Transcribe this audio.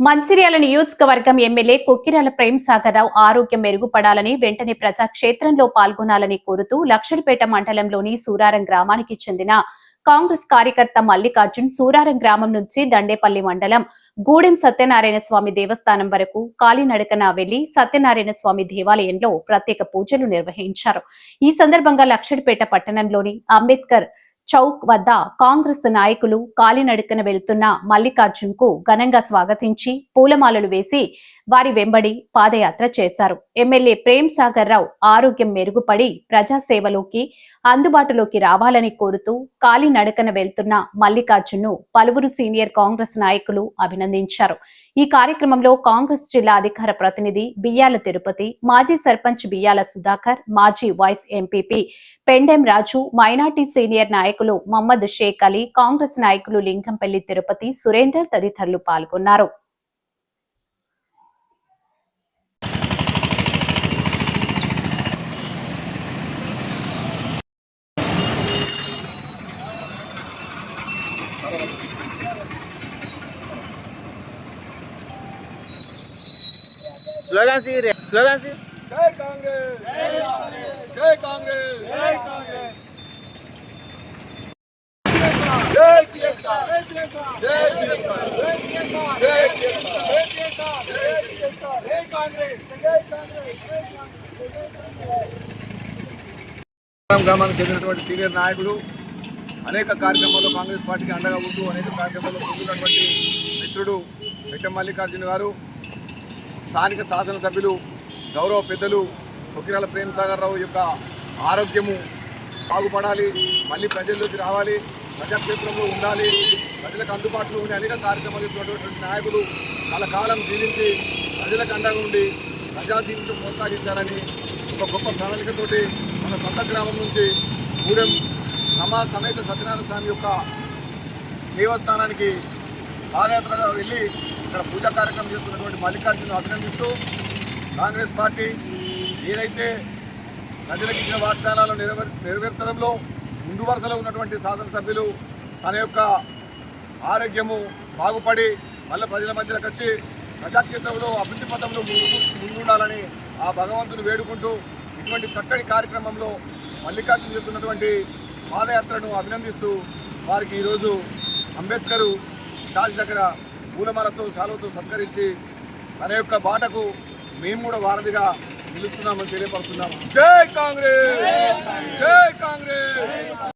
మంచిర్యాల నియోజకవర్గం ఎమ్మెల్యే కొక్కిరాల ప్రేమ్ సాగర్ రావు ఆరోగ్యం మెరుగుపడాలని వెంటనే ప్రజాక్షేత్రంలో పాల్గొనాలని కోరుతూ లక్షడిపేట మండలంలోని సూరారం గ్రామానికి చెందిన కాంగ్రెస్ కార్యకర్త మల్లికార్జున్ సూరారం గ్రామం నుంచి దండేపల్లి మండలం గూడెం సత్యనారాయణ స్వామి దేవస్థానం వరకు కాలినడకన వెళ్ళి సత్యనారాయణ స్వామి దేవాలయంలో ప్రత్యేక పూజలు నిర్వహించారు. ఈ సందర్భంగా లక్షడిపేట పట్టణంలోని అంబేద్కర్ చౌక్ వద్ద కాంగ్రెస్ నాయకులు కాలినడకన వెళ్తున్న మల్లికార్జున్కు ఘనంగా స్వాగతించి పూలమాలలు వేసి వారి వెంబడి పాదయాత్ర చేశారు. ఎమ్మెల్యే ప్రేమ్ సాగర్ రావు ఆరోగ్యం మెరుగుపడి ప్రజాసేవలోకి అందుబాటులోకి రావాలని కోరుతూ కాలినడకన వెళ్తున్న మల్లికార్జున్ను పలువురు సీనియర్ కాంగ్రెస్ నాయకులు అభినందించారు. ఈ కార్యక్రమంలో కాంగ్రెస్ జిల్లా అధికార ప్రతినిధి బియ్యాల తిరుపతి మాజీ సర్పంచ్ బియ్యాల సుధాకర్ మాజీ vice MPP Pendem Raju minority senior నాయకులు మహమ్మద్ షేక్ అలీ కాంగ్రెస్ నాయకులు లింగంపల్లి తిరుపతి సురేందర్ తదితరులు పాల్గొన్నారు. Slogans slogans. జై కాంగ్రెస్ జై కాంగ్రెస్ జై కాంగ్రెస్ జై కేఎస్ఆర్ జై కేఎస్ఆర్ జై కేఎస్ఆర్ జై కేఎస్ఆర్ జై కేఎస్ఆర్ జై కేఎస్ఆర్ జై కేఎస్ఆర్ జై కాంగ్రెస్ జై కాంగ్రెస్ జై కాంగ్రెస్ గ్రామానికి చెందినటువంటి సీనియర్ నాయకులు అనేక కార్యక్రమాల్లో కాంగ్రెస్ పార్టీకి అండగా ఉంటూ అనేక కార్యక్రమాల్లో ముందున్నటువంటి మిత్రుడు వెట్ట మల్లికార్జున గారు స్థానిక శాసనసభ్యులు గౌరవ పెద్దలు కొకిరాల ప్రేమ్ సాగర్ రావు యొక్క ఆరోగ్యము బాగుపడాలి మళ్ళీ ప్రజల్లోకి రావాలి. ప్రజాక్షేత్రంలో ఉండాలి. ప్రజలకు అందుబాటులో ఉండే అనేక కార్యక్రమాలు చేస్తున్నటువంటి నాయకులు చాలా కాలం జీవించి ప్రజలకు అండగా ఉండి ప్రజా జీవితం కొనసాగించాలని ఒక గొప్ప ప్రణాళికతోటి మన సొంత గ్రామం నుంచి గూడెం రమా సమేత సత్యనారాయణ స్వామి యొక్క దేవస్థానానికి పాదయాత్రగా వెళ్ళి ఇక్కడ పూజా కార్యక్రమం చేస్తున్నటువంటి మల్లికార్జున అభినందిస్తూ కాంగ్రెస్ పార్టీ ఏదైతే ప్రజలకు ఇచ్చిన వాగ్దానాలు నెరవేర్ నెరవేర్చడంలో ముందు వరుసలో ఉన్నటువంటి శాసనసభ్యులు తన యొక్క ఆరోగ్యము బాగుపడి మళ్ళీ ప్రజల మధ్యలోకి వచ్చి ప్రజాక్షేత్రంలో అభివృద్ధి పథంలో ముందు ముందుండాలని ఆ భగవంతుని వేడుకుంటూ ఇటువంటి చక్కటి కార్యక్రమంలో మల్లికార్జున చేస్తున్నటువంటి పాదయాత్రను అభినందిస్తూ వారికి ఈరోజు అంబేద్కర్ స్టాల్ దగ్గర పూలమాలతో శాలువతో సత్కరించి తన యొక్క బాటకు మేము కూడా వారధిగా నిలుస్తున్నామని తెలియపడుతున్నాము జై కాంగ్రెస్! జై కాంగ్రెస్!